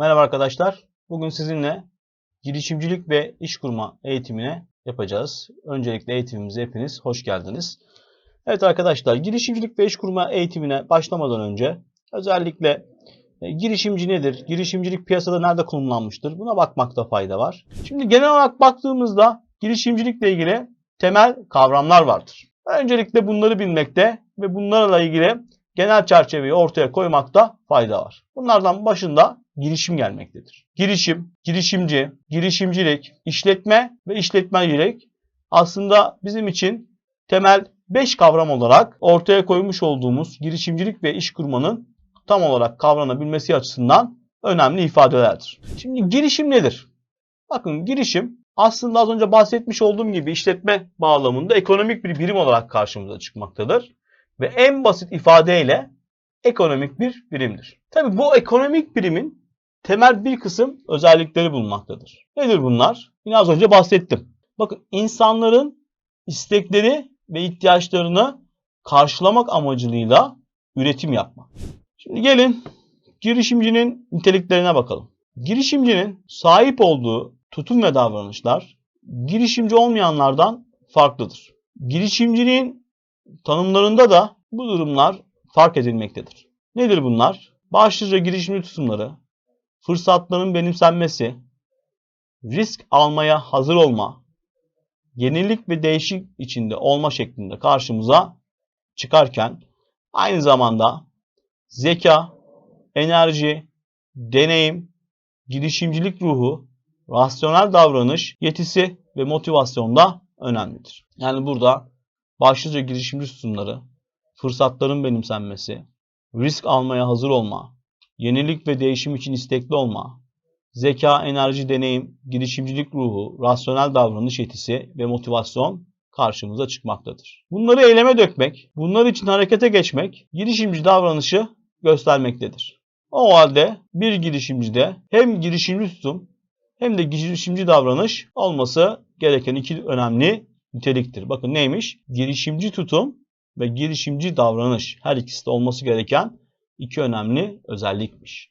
Merhaba arkadaşlar. Bugün sizinle girişimcilik ve iş kurma eğitimine yapacağız. Öncelikle eğitimimize hepiniz hoş geldiniz. Evet arkadaşlar, girişimcilik ve iş kurma eğitimine başlamadan önce özellikle e, girişimci nedir? Girişimcilik piyasada nerede konumlanmıştır? Buna bakmakta fayda var. Şimdi genel olarak baktığımızda girişimcilikle ilgili temel kavramlar vardır. Öncelikle bunları bilmekte ve bunlarla ilgili genel çerçeveyi ortaya koymakta fayda var. Bunlardan başında girişim gelmektedir. Girişim, girişimci, girişimcilik, işletme ve işletmecilik aslında bizim için temel 5 kavram olarak ortaya koymuş olduğumuz girişimcilik ve iş kurmanın tam olarak kavranabilmesi açısından önemli ifadelerdir. Şimdi girişim nedir? Bakın girişim aslında az önce bahsetmiş olduğum gibi işletme bağlamında ekonomik bir birim olarak karşımıza çıkmaktadır. Ve en basit ifadeyle ekonomik bir birimdir. Tabii bu ekonomik birimin temel bir kısım özellikleri bulunmaktadır. Nedir bunlar? Yine az önce bahsettim. Bakın insanların istekleri ve ihtiyaçlarını karşılamak amacılığıyla üretim yapmak. Şimdi gelin girişimcinin niteliklerine bakalım. Girişimcinin sahip olduğu tutum ve davranışlar girişimci olmayanlardan farklıdır. Girişimciliğin tanımlarında da bu durumlar fark edilmektedir. Nedir bunlar? Başlıca girişimci tutumları, fırsatların benimsenmesi, risk almaya hazır olma, yenilik ve değişik içinde olma şeklinde karşımıza çıkarken aynı zamanda zeka, enerji, deneyim, girişimcilik ruhu, rasyonel davranış, yetisi ve motivasyon da önemlidir. Yani burada başlıca girişimci tutumları, fırsatların benimsenmesi, risk almaya hazır olma, yenilik ve değişim için istekli olma, zeka, enerji, deneyim, girişimcilik ruhu, rasyonel davranış yetisi ve motivasyon karşımıza çıkmaktadır. Bunları eyleme dökmek, bunlar için harekete geçmek girişimci davranışı göstermektedir. O halde bir girişimcide hem girişimci tutum hem de girişimci davranış olması gereken iki önemli niteliktir. Bakın neymiş? Girişimci tutum ve girişimci davranış her ikisi de olması gereken iki önemli özellikmiş.